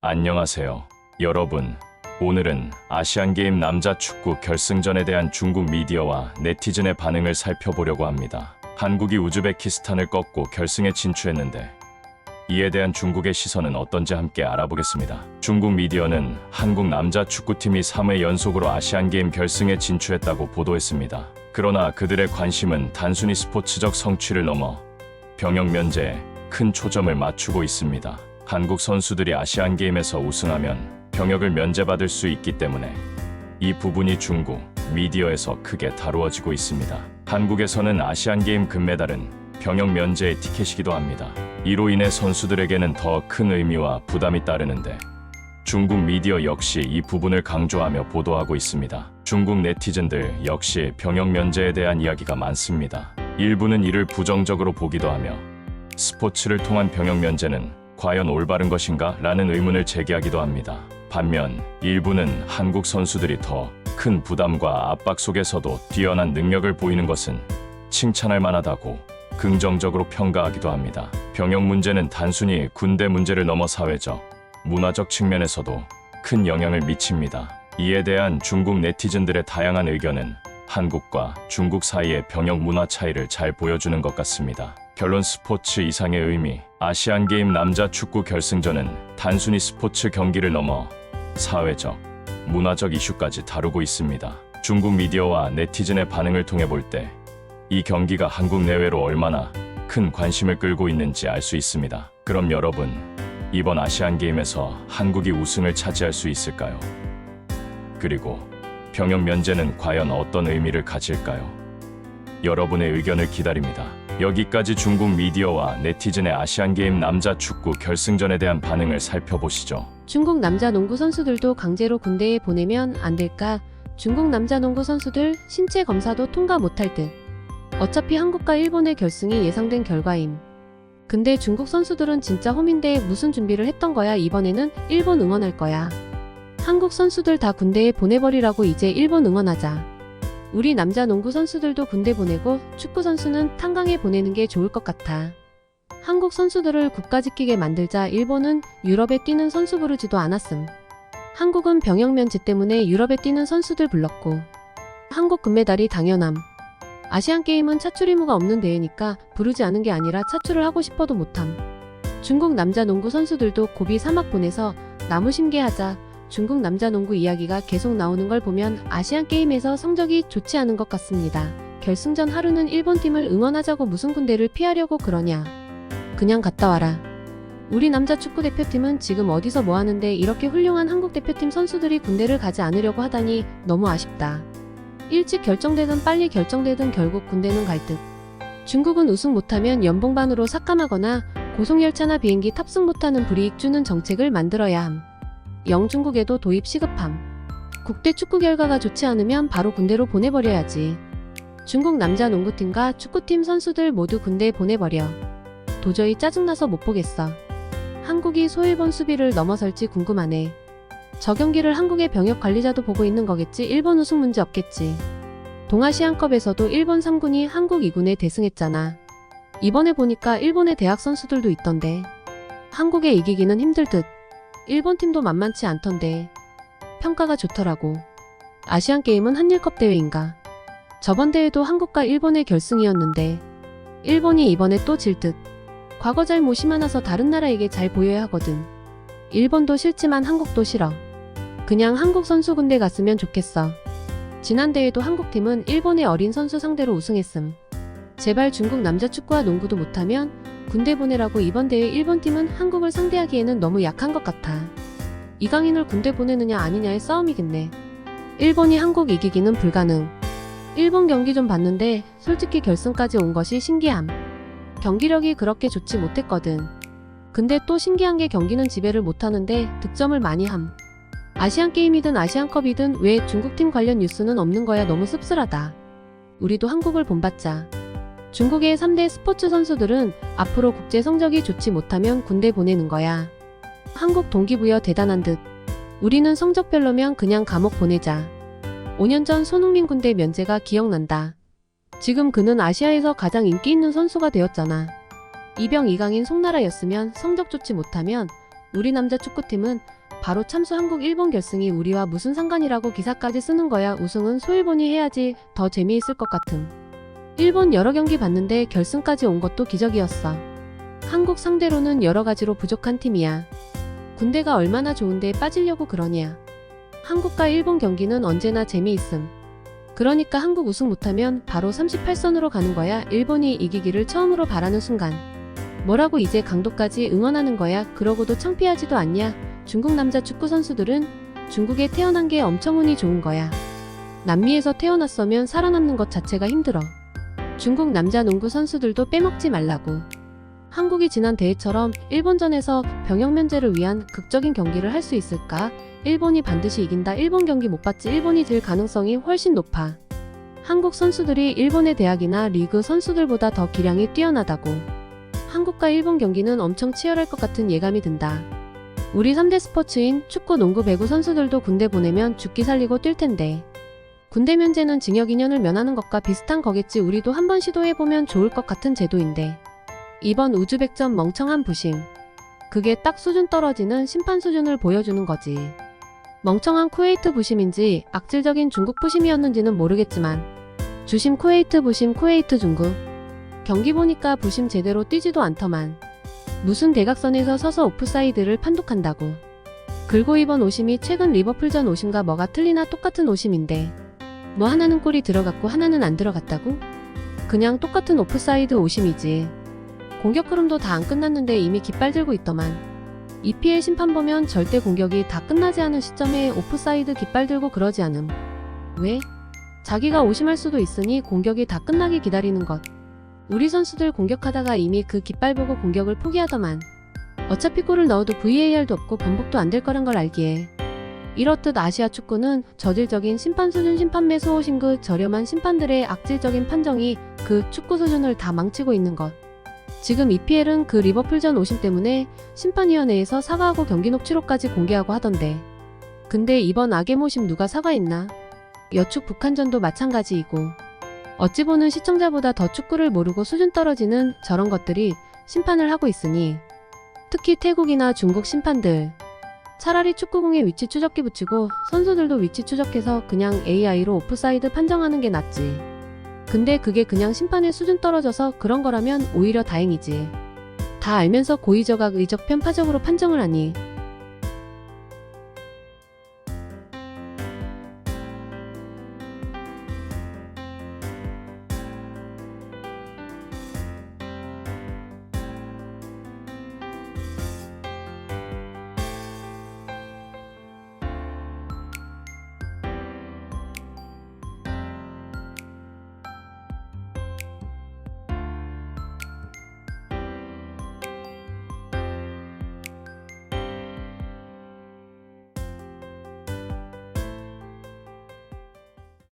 안녕하세요. 여러분. 오늘은 아시안게임 남자 축구 결승전에 대한 중국 미디어와 네티즌의 반응을 살펴보려고 합니다. 한국이 우즈베키스탄을 꺾고 결승에 진출했는데 이에 대한 중국의 시선은 어떤지 함께 알아보겠습니다. 중국 미디어는 한국 남자 축구팀이 3회 연속으로 아시안게임 결승에 진출했다고 보도했습니다. 그러나 그들의 관심은 단순히 스포츠적 성취를 넘어 병역 면제에 큰 초점을 맞추고 있습니다. 한국 선수들이 아시안 게임에서 우승하면 병역을 면제받을 수 있기 때문에 이 부분이 중국 미디어에서 크게 다루어지고 있습니다. 한국에서는 아시안 게임 금메달은 병역 면제의 티켓이기도 합니다. 이로 인해 선수들에게는 더 큰 의미와 부담이 따르는데 중국 미디어 역시 이 부분을 강조하며 보도하고 있습니다. 중국 네티즌들 역시 병역 면제에 대한 이야기가 많습니다. 일부는 이를 부정적으로 보기도 하며 스포츠를 통한 병역 면제는 과연 올바른 것인가? 라는 의문을 제기하기도 합니다. 반면 일부는 한국 선수들이 더 큰 부담과 압박 속에서도 뛰어난 능력을 보이는 것은 칭찬할 만하다고 긍정적으로 평가하기도 합니다. 병역 문제는 단순히 군대 문제를 넘어 사회적, 문화적 측면에서도 큰 영향을 미칩니다. 이에 대한 중국 네티즌들의 다양한 의견은 한국과 중국 사이의 병역 문화 차이를 잘 보여주는 것 같습니다. 결론 스포츠 이상의 의미. 아시안 게임 남자 축구 결승전은 단순히 스포츠 경기를 넘어 사회적, 문화적 이슈까지 다루고 있습니다. 중국 미디어와 네티즌의 반응을 통해 볼 때 이 경기가 한국 내외로 얼마나 큰 관심을 끌고 있는지 알 수 있습니다. 그럼 여러분, 이번 아시안 게임에서 한국이 우승을 차지할 수 있을까요? 그리고 병역 면제는 과연 어떤 의미를 가질까요? 여러분의 의견을 기다립니다. 여기까지 중국 미디어와 네티즌의 아시안게임 남자 축구 결승전에 대한 반응을 살펴보시죠. 중국 남자 농구 선수들도 강제로 군대에 보내면 안 될까? 중국 남자 농구 선수들 신체 검사도 통과 못할 듯. 어차피 한국과 일본의 결승이 예상된 결과임. 근데 중국 선수들은 진짜 홈인데 무슨 준비를 했던 거야? 이번에는 일본 응원할 거야. 한국 선수들 다 군대에 보내버리라고 이제 일본 응원하자. 우리 남자 농구 선수들도 군대 보내고 축구 선수는 탄광에 보내는 게 좋을 것 같아. 한국 선수들을 국가 지키게 만들자 일본은 유럽에 뛰는 선수 부르지도 않았음. 한국은 병역 면제 때문에 유럽에 뛰는 선수들 불렀고 한국 금메달이 당연함. 아시안 게임은 차출 의무가 없는 대회니까 부르지 않은 게 아니라 차출을 하고 싶어도 못함. 중국 남자 농구 선수들도 고비 사막 보내서 나무 심게 하자. 중국 남자 농구 이야기가 계속 나오는 걸 보면 아시안 게임에서 성적이 좋지 않은 것 같습니다. 결승전 하루는 일본 팀을 응원하자고 무슨 군대를 피하려고 그러냐. 그냥 갔다 와라. 우리 남자 축구 대표팀은 지금 어디서 뭐 하는데 이렇게 훌륭한 한국 대표팀 선수들이 군대를 가지 않으려고 하다니 너무 아쉽다. 일찍 결정되든 빨리 결정되든 결국 군대는 갈 듯. 중국은 우승 못하면 연봉반으로 삭감하거나 고속열차나 비행기 탑승 못하는 불이익 주는 정책을 만들어야 함. 영중국에도 도입 시급함. 국대 축구 결과가 좋지 않으면 바로 군대로 보내버려야지. 중국 남자 농구팀과 축구팀 선수들 모두 군대에 보내버려. 도저히 짜증나서 못 보겠어. 한국이 소일본 수비를 넘어설지 궁금하네. 저 경기를 한국의 병역 관리자도 보고 있는 거겠지 일본 우승 문제 없겠지. 동아시안컵에서도 일본 3군이 한국 2군에 대승했잖아. 이번에 보니까 일본의 대학 선수들도 있던데. 한국에 이기기는 힘들 듯. 일본 팀도 만만치 않던데. 평가가 좋더라고. 아시안 게임은 한일컵 대회인가. 저번 대회도 한국과 일본의 결승이었는데 일본이 이번에 또 질 듯. 과거 잘못이 많아서 다른 나라에게 잘 보여야 하거든. 일본도 싫지만 한국도 싫어. 그냥 한국 선수 군대 갔으면 좋겠어. 지난 대회도 한국팀은 일본의 어린 선수 상대로 우승했음. 제발 중국 남자 축구와 농구도 못하면 군대 보내라고 이번 대회 일본 팀은 한국을 상대하기에는 너무 약한 것 같아. 이강인을 군대 보내느냐 아니냐의 싸움이겠네. 일본이 한국 이기기는 불가능. 일본 경기 좀 봤는데 솔직히 결승까지 온 것이 신기함. 경기력이 그렇게 좋지 못했거든. 근데 또 신기한 게 경기는 지배를 못하는데 득점을 많이 함. 아시안 게임이든 아시안컵이든 왜 중국팀 관련 뉴스는 없는 거야 너무 씁쓸하다. 우리도 한국을 본받자. 중국의 3대 스포츠 선수들은 앞으로 국제 성적이 좋지 못하면 군대 보내는 거야. 한국 동기부여 대단한 듯. 우리는 성적 별로면 그냥 감옥 보내자. 5년 전 손흥민 군대 면제가 기억난다. 지금 그는 아시아에서 가장 인기 있는 선수가 되었잖아. 이병 이강인 송나라였으면 성적 좋지 못하면 우리 남자 축구팀은 바로 참수 한국 일본 결승이 우리와 무슨 상관이라고 기사까지 쓰는 거야. 우승은 소일본이 해야지 더 재미있을 것 같음. 일본 여러 경기 봤는데 결승까지 온 것도 기적이었어. 한국 상대로는 여러 가지로 부족한 팀이야. 군대가 얼마나 좋은데 빠지려고 그러냐. 한국과 일본 경기는 언제나 재미있음. 그러니까 한국 우승 못하면 바로 38선으로 가는 거야. 일본이 이기기를 처음으로 바라는 순간. 뭐라고 이제 강도까지 응원하는 거야. 그러고도 창피하지도 않냐. 중국 남자 축구 선수들은 중국에 태어난 게 엄청 운이 좋은 거야. 남미에서 태어났으면 살아남는 것 자체가 힘들어. 중국 남자 농구 선수들도 빼먹지 말라고. 한국이 지난 대회처럼 일본전에서 병역 면제를 위한 극적인 경기를 할 수 있을까? 일본이 반드시 이긴다. 일본 경기 못 봤지. 일본이 질 가능성이 훨씬 높아. 한국 선수들이 일본의 대학이나 리그 선수들보다 더 기량이 뛰어나다고. 한국과 일본 경기는 엄청 치열할 것 같은 예감이 든다. 우리 3대 스포츠인 축구, 농구, 배구 선수들도 군대 보내면 죽기 살리고 뛸 텐데. 군대 면제는 징역 2년을 면하는 것과 비슷한 거겠지. 우리도 한번 시도해보면 좋을 것 같은 제도인데. 이번 우즈벡전 멍청한 부심. 그게 딱 수준 떨어지는 심판 수준을 보여주는 거지. 멍청한 쿠웨이트 부심인지 악질적인 중국 부심이었는지는 모르겠지만 주심 쿠웨이트 부심 쿠웨이트 중국 경기 보니까 부심 제대로 뛰지도 않더만 무슨 대각선에서 서서 오프사이드를 판독한다고 그리고 이번 오심이 최근 리버풀전 오심과 뭐가 틀리나 똑같은 오심인데 뭐 하나는 골이 들어갔고 하나는 안 들어갔다고? 그냥 똑같은 오프사이드 오심이지 공격 흐름도 다 안 끝났는데 이미 깃발 들고 있더만 EPL 심판 보면 절대 공격이 다 끝나지 않은 시점에 오프사이드 깃발 들고 그러지 않음. 왜? 자기가 오심할 수도 있으니 공격이 다 끝나기 기다리는 것. 우리 선수들 공격하다가 이미 그 깃발 보고 공격을 포기하더만. 어차피 골을 넣어도 VAR도 없고 번복도 안 될 거란 걸 알기에. 이렇듯 아시아 축구는 저질적인 심판 수준 심판 매수 오신 그 저렴한 심판들의 악질적인 판정이 그 축구 수준을 다 망치고 있는 것. 지금 EPL은 그 리버풀전 오심 때문에 심판위원회에서 사과하고 경기 녹취록까지 공개하고 하던데. 근데 이번 악의 모심 누가 사과했나? 여축 북한전도 마찬가지이고. 어찌 보는 시청자보다 더 축구를 모르고 수준 떨어지는 저런 것들이 심판을 하고 있으니. 특히 태국이나 중국 심판들. 차라리 축구공에 위치 추적기 붙이고 선수들도 위치 추적해서 그냥 AI로 오프사이드 판정하는 게 낫지. 근데 그게 그냥 심판의 수준 떨어져서 그런 거라면 오히려 다행이지. 다 알면서 고의적악 의적 편파적으로 판정을 하니